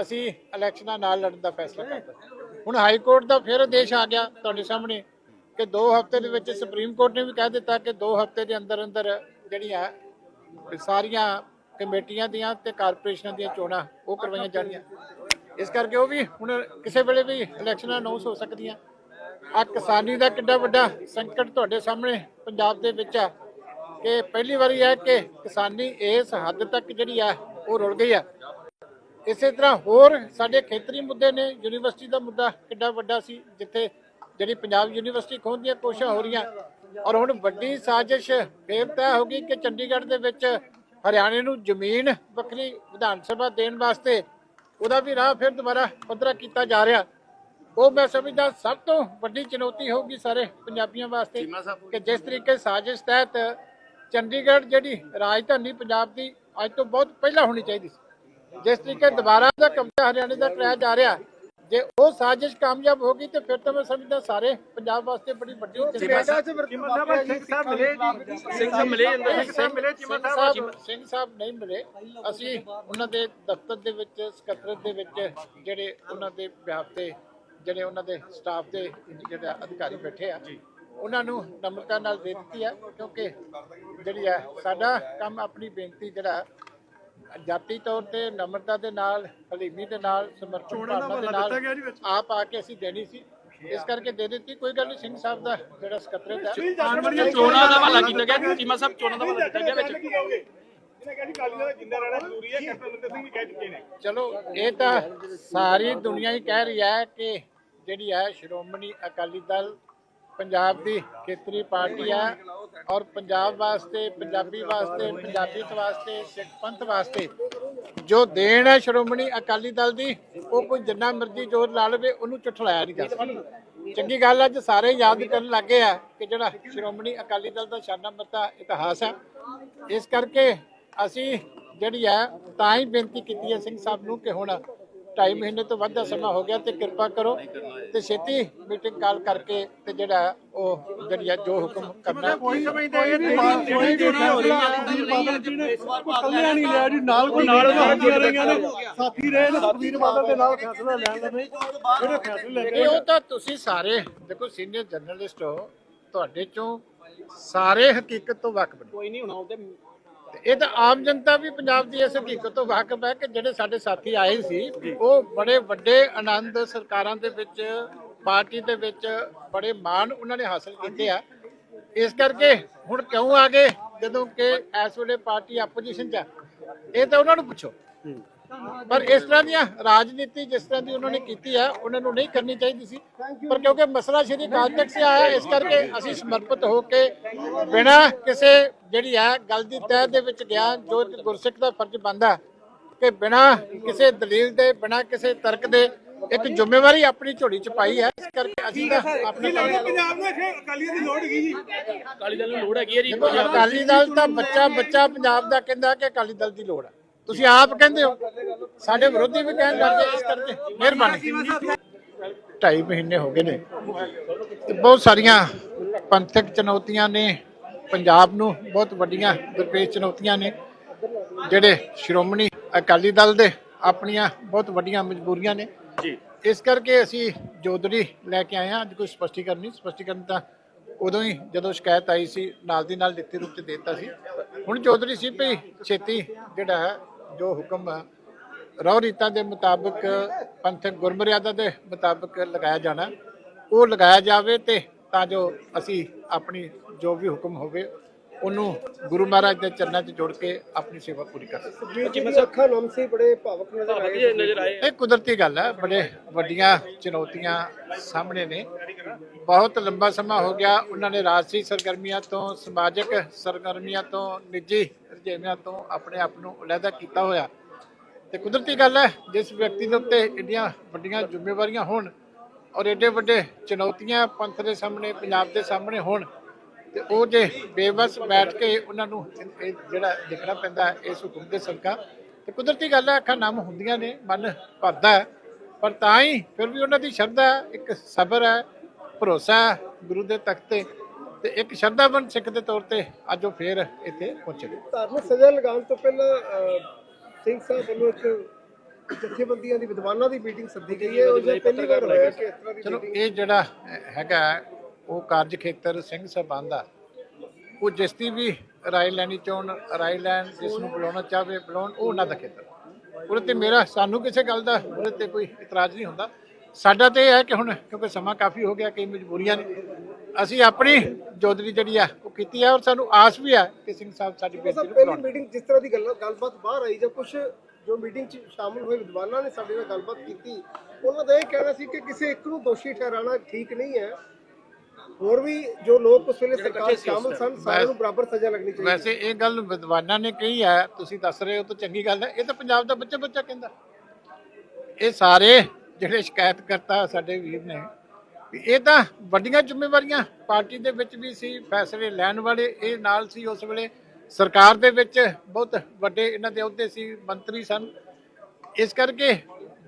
ਅਸੀਂ ਇਲੈਕਸ਼ਨਾਂ ਨਾਲ ਲੜਨ ਦਾ ਫੈਸਲਾ ਕਰਤਾ। ਹੁਣ ਹਾਈ ਕੋਰਟ ਦਾ ਫਿਰ ਆਦੇਸ਼ ਆ ਗਿਆ ਤੁਹਾਡੇ ਸਾਹਮਣੇ ਕਿ 2 ਹਫ਼ਤੇ ਦੇ ਵਿੱਚ ਸੁਪਰੀਮ ਕੋਰਟ ਨੇ ਵੀ ਕਹਿ ਦਿੱਤਾ ਕਿ 2 ਹਫ਼ਤੇ ਦੇ ਅੰਦਰ ਅੰਦਰ ਜਿਹੜੀਆਂ ਸਾਰੀਆਂ ਕਮੇਟੀਆਂ ਦੀਆਂ ਤੇ ਕਾਰਪੋਰੇਸ਼ਨਾਂ ਦੀਆਂ ਚੋਣਾਂ ਉਹ ਕਰਵਾਈਆਂ ਜਾਣੀਆਂ ਇਸ ਕਰਕੇ ਉਹ ਵੀ ਹੁਣ ਕਿਸੇ ਵੇਲੇ ਵੀ ਇਲੈਕਸ਼ਨਾਂ ਅਨਾਉਂਸ ਹੋ ਸਕਦੀਆਂ। ਆ ਕਿਸਾਨੀ ਦਾ ਕਿੰਨਾ ਵੱਡਾ ਸੰਕਟ ਤੁਹਾਡੇ ਸਾਹਮਣੇ ਪੰਜਾਬ ਦੇ ਵਿੱਚ ਆ ਕਿ ਪਹਿਲੀ ਵਾਰੀ ਹੈ ਕਿ ਕਿਸਾਨੀ ਇਸ ਹੱਦ ਤੱਕ ਜਿਹੜੀ ਆ ਉਹ ਰੁਲ ਗਈ ਆ। ਇਸੇ ਤਰ੍ਹਾਂ ਹੋਰ ਸਾਡੇ ਖੇਤਰੀ ਮੁੱਦੇ ਨੇ ਯੂਨੀਵਰਸਿਟੀ ਦਾ ਮੁੱਦਾ ਕਿੰਨਾ ਵੱਡਾ ਸੀ ਜਿੱਥੇ ਜਿਹੜੀ ਪੰਜਾਬ ਯੂਨੀਵਰਸਿਟੀ ਖੋਹਣ ਦੀਆਂ ਕੋਸ਼ਿਸ਼ਾਂ ਹੋ ਰਹੀਆਂ। ਔਰ ਹੁਣ ਵੱਡੀ ਸਾਜ਼ਿਸ਼ ਫੇਰ ਤੈਅ ਹੋ ਗਈ ਕਿ ਚੰਡੀਗੜ੍ਹ ਦੇ ਵਿੱਚ ਹਰਿਆਣੇ ਨੂੰ ਜ਼ਮੀਨ ਵੱਖਰੀ ਵਿਧਾਨ ਸਭਾ ਦੇਣ ਵਾਸਤੇ ਉਹਦਾ ਵੀ ਰਾਹ ਫਿਰ ਦੁਬਾਰਾ ਪੱਧਰਾ ਕੀਤਾ ਜਾ ਰਿਹਾ। ਉਹ ਮੈਂ ਸਮਝਦਾ ਸਭ ਤੋਂ ਵੱਡੀ ਚੁਣੌਤੀ ਹੋਊਗੀ ਸਾਰੇ ਪੰਜਾਬੀਆਂ ਵਾਸਤੇ ਕਿ ਜਿਸ ਤਰੀਕੇ ਸਾਜ਼ਿਸ਼ ਤਹਿਤ ਚੰਡੀਗੜ੍ਹ ਜਿਹੜੀ ਰਾਜਧਾਨੀ ਪੰਜਾਬ ਦੀ ਅੱਜ ਤੋਂ ਬਹੁਤ ਪਹਿਲਾਂ ਹੋਣੀ ਚਾਹੀਦੀ ਸੀ। ਜਿਸ ਤਰੀਕੇ ਦੁਬਾਰਾ ਦਾ ਕਬਜ਼ਾ ਹਰਿਆਣੇ ਦਾ ਕਰਾਇਆ ਜਾ ਰਿਹਾ ਜੇ ਉਹ ਸਾਜ਼ਿਸ਼ ਕਾਮਯਾਬ ਹੋ ਗਈ ਤੇ ਫਿਰ ਤਾਂ ਮੈਂ ਸਮਝਦਾ ਸਾਰੇ ਪੰਜਾਬ ਵਾਸਤੇ ਬੜੀ ਵੱਡੀ ਸਾਹਿਬ ਸਿੰਘ ਸਾਹਿਬ ਮਿਲੇ ਜੀ। ਸਿੰਘ ਸਾਹਿਬ ਮਿਲੇ ਅੰਦਰ ਸਿੰਘ ਸਾਹਿਬ ਮਿਲੇ ਚੀਮਾ ਸਿੰਘ ਸਾਹਿਬ। ਸਾਹਿਬ ਸਿੰਘ ਸਾਹਿਬ ਨਹੀਂ ਮਿਲੇ। ਅਸੀਂ ਉਹਨਾਂ ਦੇ ਦਫ਼ਤਰ ਦੇ ਵਿੱਚ ਸਕੱਤਰਤ ਦੇ ਵਿੱਚ ਜਿਹੜੇ ਉਹਨਾਂ ਦੇ ਬਿਹਾਫ ਤੇ ਜਿਹੜੇ ਉਹਨਾਂ ਦੇ ਸਟਾਫ ਦੇ ਜਿਹੜੇ ਅਧਿਕਾਰੀ ਬੈਠੇ ਆ ਉਹਨਾਂ ਨੂੰ ਨਮਰਤਾ ਨਾਲ ਦੇ ਦਿੱਤੀ ਆ ਕਿਉਂਕਿ ਜਿਹੜੀ ਆ ਸਾਡਾ ਕੰਮ ਆਪਣੀ ਬੇਨਤੀ ਜਿਹੜਾ ਜਾਤੀ ਤੌਰ ਤੇ ਨਮਰਤਾ ਦੇ ਨਾਲ ਹਲੀਮੀ ਦੇ ਨਾਲ ਸਮਰਪਣ ਭਾਵਨਾ ਦੇ ਨਾਲ ਆਪ ਆ ਕੇ ਅਸੀਂ ਦੇਣੀ ਸੀ। ਇਸ ਕਰਕੇ ਦੇ ਦਿੱਤੀ। ਕੋਈ ਗੱਲ ਨਹੀਂ ਸਿੰਘ ਸਾਹਿਬ ਦਾ ਜਿਹੜਾ ਹੈ। ਚੋਣਾਂ ਦਾ ਹਵਾਲਾ ਕੀਤਾ ਗਿਆ। ਚੀਮਾ ਸਾਹਿਬ ਚੋਣਾਂ ਦਾ ਹਵਾਲਾ ਕੀਤਾ ਗਿਆ ਵਿੱਚ। ਇਹਨੇ ਕਹਿੰਦੀ ਕਾਲੀ ਦਾ ਜਿੰਦਾ ਰਹਿਣਾ ਜ਼ਰੂਰੀ ਹੈ ਕੈਪਟਨ ਅਮਰਿੰਦਰ ਸਿੰਘ ਵੀ ਕਹਿ ਚੁੱਕੇ ਨੇ। ਚਲੋ ਇਹ ਤਾਂ ਸਾਰੀ ਦੁਨੀਆ ਹੀ ਕਹਿ ਰਹੀ ਹੈ ਕਿ ਜਿਹੜੀ ਹੈ ਸ਼੍ਰੋਮਣੀ ਅਕਾਲੀ ਦਲ ਪੰਜਾਬ ਦੀ ਖੇਤਰੀ ਪਾਰਟੀ ਹੈ ਔਰ ਪੰਜਾਬ ਵਾਸਤੇ, ਪੰਜਾਬੀ ਵਾਸਤੇ ਪੰਜਾਬੀਅਤ ਵਾਸਤੇ, ਸਿੱਖ ਪੰਥ ਵਾਸਤੇ ਜੋ ਦੇਣ ਹੈ ਸ਼੍ਰੋਮਣੀ ਅਕਾਲੀ ਦਲ ਦੀ, ਉਹ ਕੋਈ ਜਿੰਨਾ ਮਰਜ਼ੀ ਜ਼ੋਰ ਲਾ ਲਵੇ, ਉਹਨੂੰ ਝੁਠਲਾਇਆ ਨਹੀਂ ਜਾ ਸਕਦਾ। ਚੰਗੀ ਗੱਲ ਅੱਜ ਸਾਰੇ ਯਾਦ ਕਰਨ ਲੱਗੇ ਆ ਕਿ ਜਿਹੜਾ ਸ਼੍ਰੋਮਣੀ ਅਕਾਲੀ ਦਲ ਦਾ ਸ਼ਾਨਾ ਮੱਤਾ ਇਤਿਹਾਸ ਹੈ ਇਸ ਕਰਕੇ ਅਸੀਂ ਜਿਹੜੀ ਹੈ ਤਾਂ ਹੀ ਬੇਨਤੀ ਕੀਤੀ ਹੈ ਸਿੰਘ ਸਾਹਿਬ ਨੂੰ ਕਿ ਹੁਣ ਢਾਈ ਮਹੀਨੇ ਤੋਂ ਵੱਧ ਦਾ ਸਮਾਂ ਹੋ ਗਿਆ ਤੇ ਕਿਰਪਾ ਕਰੋ ਤੇ ਛੇਤੀ ਮੀਟਿੰਗ ਕਾਲ ਕਰਕੇ ਤੇ ਜਿਹੜਾ ਉਹ ਜਿਹੜੀ ਜੋ ਹੁਕਮ ਕਰਨਾ ਕੋਈ ਸਮਝਦਾ ਇਹ ਕੋਈ ਜਿਹੜੀ ਹੋ ਰਹੀ ਹੈ ਕੱਲਿਆਂ ਨਹੀਂ ਲਿਆ ਜੀ ਨਾਲ ਕੋਈ ਨਾਲ ਸਾਥੀਆਂ ਰਹੀਆਂ ਨੇ। ਸਾਥੀ ਰਹੇ ਨੇ ਸੁਖਬੀਰ ਬਾਦਲ ਦੇ ਨਾਲ ਫੈਸਲਾ ਲੈਣ ਦੇ ਜਿਹੜੇ ਫੈਸਲੇ ਲੈ ਇਹ ਉਹ ਤਾਂ ਤੁਸੀਂ ਸਾਰੇ ਦੇਖੋ ਸੀਨੀਅਰ ਜਰਨਲਿਸਟ ਹੋ ਤੁਹਾਡੇ ਚੋਂ ਸਾਰੇ ਹਕੀਕਤ ਤੋਂ ਵਾਕਿਫ ਨੇ ਕੋਈ ਨਹੀਂ ਹੁਣ ਆਉਂਦੇ ਤੇ ਇਹ ਤਾਂ ਆਮ ਜਨਤਾ ਵੀ ਪੰਜਾਬ ਦੀ ਇਸ ਹਕੀਕਤ ਤੋਂ ਵਾਕਿਫ ਹੈ ਕਿ ਜਿਹੜੇ ਸਾਡੇ ਸਾਥੀ ਆਏ ਸੀ ਉਹ ਬੜੇ ਵੱਡੇ ਆਨੰਦ ਸਰਕਾਰਾਂ ਦੇ ਵਿੱਚ ਪਾਰਟੀ ਦੇ ਵਿੱਚ ਬੜੇ ਮਾਣ ਉਹਨਾਂ ਨੇ ਹਾਸਲ ਕੀਤੇ ਆ। ਇਸ ਕਰਕੇ ਹੁਣ ਕਿਉਂ ਆ ਗਏ? ਜਦੋਂ ਕਿ ਇਸ ਵੇਲੇ ਪਾਰਟੀ ਆਪੋਜੀਸ਼ਨ 'ਚ ਆ। ਇਹ ਤਾਂ ਉਹਨਾਂ ਨੂੰ ਪੁੱਛੋ। ਪਰ ਇਸ ਤਰ੍ਹਾਂ ਦੀਆਂ ਰਾਜਨੀਤੀ ਜਿਸ ਤਰ੍ਹਾਂ ਦੀ ਉਹਨਾਂ ਨੇ ਕੀਤੀ ਹੈ ਉਹਨਾਂ ਨੂੰ ਨਹੀਂ ਕਰਨੀ ਚਾਹੀਦੀ ਸੀ। ਪਰ ਕਿਉਂਕਿ ਮਸਲਾ ਸ਼੍ਰੀ ਅਕਾਲ ਤੱਕ ਸੇ ਆਇਆ ਇਸ ਕਰਕੇ ਅਸੀਂ ਸਮਰਪਿਤ ਹੋ ਕੇ ਬਿਨਾਂ ਕਿਸੇ ਜਿਹੜੀ ਹੈ ਗੱਲ ਦੀ ਤਹਿ ਦੇ ਵਿੱਚ ਗਿਆ ਜੋ ਇੱਕ ਗੁਰਸਿੱਖ ਦਾ ਫਰਜ਼ ਬਣਦਾ ਕਿ ਬਿਨਾਂ ਕਿਸੇ ਦਲੀਲ ਦੇ ਬਿਨਾਂ ਕਿਸੇ ਤਰਕ ਦੇ ਇੱਕ ਜ਼ਿੰਮੇਵਾਰੀ ਆਪਣੀ ਝੋਲੀ ਚ ਪਾਈ ਹੈ ਇਸ ਕਰਕੇ ਅਸੀਂ ਤਾਂ ਆਪਣੇ ਪੰਜਾਬ ਨੂੰ ਇੱਥੇ ਅਕਾਲੀਆਂ ਦੀ ਲੋੜ ਹੈਗੀ ਜੀ? ਅਕਾਲੀ ਦਲ ਨੂੰ ਲੋੜ ਹੈਗੀ ਹੈ ਜੀ ਅਕਾਲੀ ਦਲ ਤਾਂ ਬੱਚਾ ਬੱਚਾ ਪੰਜਾਬ ਦਾ ਕਹਿੰਦਾ ਕਿ ਅਕਾਲੀ ਦਲ ਦੀ ਲੋੜ ਹੈ। ਤੁਸੀਂ ਆਪ ਕਹਿੰਦੇ ਹੋ। ਸਾਡੇ ਵਿਰੋਧੀ ਵੀ ਕਹਿਣ ਲੱਗ ਗਏ ਇਸ ਕਰਕੇ। ਮਿਹਰਬਾਨੀ। ਢਾਈ ਮਹੀਨੇ ਹੋ ਗਏ ਨੇ। ਤੇ ਬਹੁਤ ਸਾਰੀਆਂ ਪੰਥਕ ਚੁਣੌਤੀਆਂ ਨੇ। ਪੰਜਾਬ ਨੂੰ ਬਹੁਤ ਵੱਡੀਆਂ ਦਰਪੇਸ਼ ਚੁਣੌਤੀਆਂ ਨੇ। ਜਿਹੜੇ ਸ਼੍ਰੋਮਣੀ ਅਕਾਲੀ ਦਲ ਦੇ ਆਪਣੀਆਂ ਬਹੁਤ ਵੱਡੀਆਂ ਮਜਬੂਰੀਆਂ ਨੇ। ਜੀ। ਇਸ ਕਰਕੇ ਅਸੀਂ ਜੋਦੜੀ ਲੈ ਕੇ ਆਏ ਹਾਂ। ਅੱਜ ਕੋਈ ਸਪਸ਼ਟੀਕਰਨ ਨਹੀਂ। ਸਪਸ਼ਟੀਕਰਨ ਤਾਂ ਉਦੋਂ ਹੀ ਜਦੋਂ ਸ਼ਿਕਾਇਤ ਆਈ ਸੀ ਨਾਲ ਦੀ ਨਾਲ ਲਿਖਤੀ ਰੂਪ ਚ ਦਿੱਤਾ ਸੀ। ਹੁਣ ਚੌਧਰੀ ਸੀ ਭਈ ਛੇਤੀ ਜਿਹੜਾ ਹੈ ਜੋ ਹੁਕਮ ਰੌ ਰੀਤਾਂ ਦੇ ਮੁਤਾਬਕ ਪੰਥਕ ਗੁਰਮਰਿਆਦਾ ਦੇ ਮੁਤਾਬਕ ਲਗਾਇਆ ਜਾਣਾ ਉਹ ਲਗਾਇਆ ਜਾਵੇ ਤੇ ਤਾਂ ਜੋ ਅਸੀਂ ਆਪਣੀ ਜੋ ਵੀ ਹੁਕਮ ਹੋਵੇ ਉਹਨੂੰ ਗੁਰੂ ਮਹਾਰਾਜ ਦੇ ਚਰਨਾਂ 'ਚ ਜੋੜ ਕੇ ਆਪਣੀ ਸੇਵਾ ਪੂਰੀ ਕਰ ਸਕੀਏ ਸੁਖਬੀਰ ਜੀ ਦੀ ਅੱਖਾਂ ਨਮ ਸੀ ਬੜੇ ਭਾਵਕ ਨਜ਼ਰ ਆਏ ਵਧੀਆ ਨਜ਼ਰ ਆਏ। ਇਹ ਕੁਦਰਤੀ ਗੱਲ ਹੈ ਬੜੇ ਵੱਡੀਆਂ ਚੁਣੌਤੀਆਂ ਸਾਹਮਣੇ ਨੇ। ਬਹੁਤ ਲੰਬਾ ਸਮਾਂ ਹੋ ਗਿਆ ਉਹਨਾਂ ਨੇ ਰਾਜਸੀ ਸਰਗਰਮੀਆਂ ਤੋਂ ਸਮਾਜਿਕ ਸਰਗਰਮੀਆਂ ਤੋਂ ਨਿੱਜੀ ਰੁਝੇਵਿਆਂ ਤੋਂ ਆਪਣੇ ਆਪ ਨੂੰ ਅਲੱਗਾ ਕੀਤਾ ਹੋਇਆ। ਤੇ ਕੁਦਰਤੀ ਗੱਲ ਹੈ ਜਿਸ ਵਿਅਕਤੀ ਦੇ ਉੱਤੇ ਇੰਨੀਆਂ ਵੱਡੀਆਂ ਜ਼ਿੰਮੇਵਾਰੀਆਂ ਹੋਣ ਔਰ ਏਡੇ ਵੱਡੇ ਚੁਣੌਤੀਆਂ ਪੰਥ ਦੇ ਸਾਹਮਣੇ ਪੰਜਾਬ ਦੇ ਸਾਹਮਣੇ ਹੋਣ ਤੇ ਉਹ ਜੇ ਬੇਵਸ ਬੈਠ ਕੇ ਉਹਨਾਂ ਨੂੰ ਇਹ- ਜਿਹੜਾ ਦੇਖਣਾ ਪੈਂਦਾ ਹੈ ਇਸ ਹੁਕਮ ਦੇ ਸਦਕਾ। ਤੇ ਕੁਦਰਤੀ ਗੱਲ ਹੈ ਅੱਖਾਂ ਨਮ ਹੁੰਦੀਆਂ ਨੇ ਮਨ ਭਰਦਾ ਹੈ। ਪਰ ਤਾਂ ਹੀ ਫਿਰ ਵੀ ਉਹਨਾਂ ਦੀ ਸ਼ਰਧਾ ਹੈ, ਇੱਕ ਸਬਰ ਹੈ ਭਰੋਸਾ ਗੁਰੂ ਦੇ ਤਖਤ ਤੇ। ਤੇ ਇੱਕ ਸ਼ਰਧਾਵੰਤ ਸਿੱਖ ਦੇ ਤੌਰ ਤੇ ਅੱਜ ਉਹ ਫੇਰ ਇੱਥੇ ਪਹੁੰਚੇ। ਧਾਰਮਿਕ ਸਜ਼ਾ ਲਗਾਉਣ ਤੋਂ ਪਹਿਲਾਂ ਸਿੰਘ ਸਾਹਿਬ ਵੱਲੋਂ ਇੱਕ ਜਥੇਬੰਦੀਆਂ ਦੀ ਵਿਦਵਾਨਾਂ ਦੀ ਮੀਟਿੰਗ ਸੱਦੀ ਗਈ ਹੈ। ਉਹ ਜੇ ਪਹਿਲੀ ਵਾਰ ਹੋਇਆ ਕਿ ਇਸ ਤਰ੍ਹਾਂ ਦੀ ਚਲੋ ਇਹ ਜਿਹੜਾ ਹੈਗਾ ਉਹ ਕਾਰਜ ਖੇਤਰ ਸਿੰਘ ਸਾਹਿਬਾਨ ਦਾ। ਉਹ ਜਿਸ ਦੀ ਵੀ ਰਾਏ ਲੈਣੀ ਚਾਹਣ ਰਾਏ ਲੈਣ ਜਿਸ ਨੂੰ ਬੁਲਾਉਣਾ ਚਾਹਵੇ ਬੁਲਾਉਣ ਉਹ ਉਹਨਾਂ ਦਾ ਖੇਤਰ। ਉਹਦੇ ਤੇ ਮੇਰਾ ਸਾਨੂੰ ਕਿਸੇ ਗੱਲ ਦਾ ਉਹਦੇ ਤੇ ਕੋਈ ਇਤਰਾਜ਼ ਨਹੀਂ ਹੁੰਦਾ। ਸਾਡਾ ਤੇ ਇਹ ਹੈ ਕਿ ਹੁਣ ਕਿਉਂਕਿ ਸਮਾਂ ਕਾਫੀ ਹੋ ਗਿਆ ਕਈ ਮਜਬੂਰੀਆਂ ਨੇ। ਅਸੀਂ ਆਪਣੀ ਜੋਦਰੀ ਜਿਹੜੀ ਆ ਉਹ ਕੀਤੀ ਹੈ ਔਰ ਸਾਨੂੰ ਆਸ ਵੀ ਹੈ ਕਿ ਸਿੰਘ ਸਾਹਿਬ ਸਾਡੀ ਬੇਨਤੀ ਨੂੰ ਪਹਿਲੀ ਮੀਟਿੰਗ ਜਿਸ ਤਰ੍ਹਾਂ ਦੀ ਗੱਲ ਗੱਲਬਾਤ ਬਾਹਰ ਆਈ ਜਾਂ ਕੁਝ ਜੋ ਮੀਟਿੰਗ 'ਚ ਸ਼ਾਮਲ ਹੋਏ ਵਿਦਵਾਨਾਂ ਨੇ ਸਾਡੇ ਨਾਲ ਗੱਲਬਾਤ ਕੀਤੀ ਉਹਨਾਂ ਦਾ ਇਹ ਕਹਿਣਾ ਸੀ ਕਿ ਕਿਸੇ ਇੱਕ ਨੂੰ ਦੋਸ਼ੀ ਠਹਿਰਾਣਾ ਠੀਕ ਨਹੀਂ ਹੈ। ਹੋਰ ਵੀ ਜੋ ਲੋਕ ਉਸ ਵੇਲੇ ਸਰਕਾਰ 'ਚ ਸ਼ਾਮਲ ਸਨ ਸਾਰਿਆਂ ਨੂੰ ਬਰਾਬਰ ਸਜ਼ਾ ਲੱਗਣੀ ਚਾਹੀਦੀ ਵੈਸੇ ਇਹ ਗੱਲ ਵਿਦਵਾਨਾਂ ਨੇ ਕਹੀ ਹੈ ਤੁਸੀਂ ਦੱਸ ਰਹੇ ਹੋ ਤਾਂ ਚੰਗੀ ਗੱਲ ਹੈ। ਇਹ ਤਾਂ ਪੰਜਾਬ ਦਾ ਬੱਚਾ ਬੱਚਾ ਕਹਿੰਦਾ। ਇਹ ਸਾਰੇ ਜਿਹੜੇ ਸ਼ਿਕਾਇਤ ਕਰਤਾ ਸਾਡੇ ਵੀਰ ਨੇ ਵੀ ਇਹ ਤਾਂ ਵੱਡੀਆਂ ਜ਼ਿੰਮੇਵਾਰੀਆਂ ਪਾਰਟੀ ਦੇ ਵਿੱਚ ਵੀ ਸੀ ਫੈਸਲੇ ਲੈਣ ਵਾਲੇ ਇਹ ਨਾਲ ਸੀ। ਉਸ ਵੇਲੇ ਸਰਕਾਰ ਦੇ ਵਿੱਚ ਬਹੁਤ ਵੱਡੇ ਇਹਨਾਂ ਦੇ ਅਹੁਦੇ ਸੀ ਮੰਤਰੀ ਸਨ। ਇਸ ਕਰਕੇ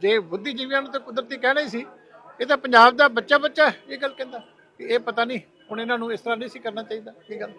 ਜੇ ਬੁੱਧੀਜੀਵੀਆਂ ਨੂੰ ਤਾਂ ਕੁਦਰਤੀ ਕਹਿਣਾ ਹੀ ਸੀ ਇਹ ਤਾਂ ਪੰਜਾਬ ਦਾ ਬੱਚਾ ਬੱਚਾ ਇਹ ਗੱਲ ਕਹਿੰਦਾ। ਇਹ ਪਤਾ ਨਹੀਂ ਹੁਣ ਇਹਨਾਂ ਨੂੰ ਇਸ ਤਰ੍ਹਾਂ ਨਹੀਂ ਸੀ ਕਰਨਾ ਚਾਹੀਦਾ ਇਹ ਗੱਲ?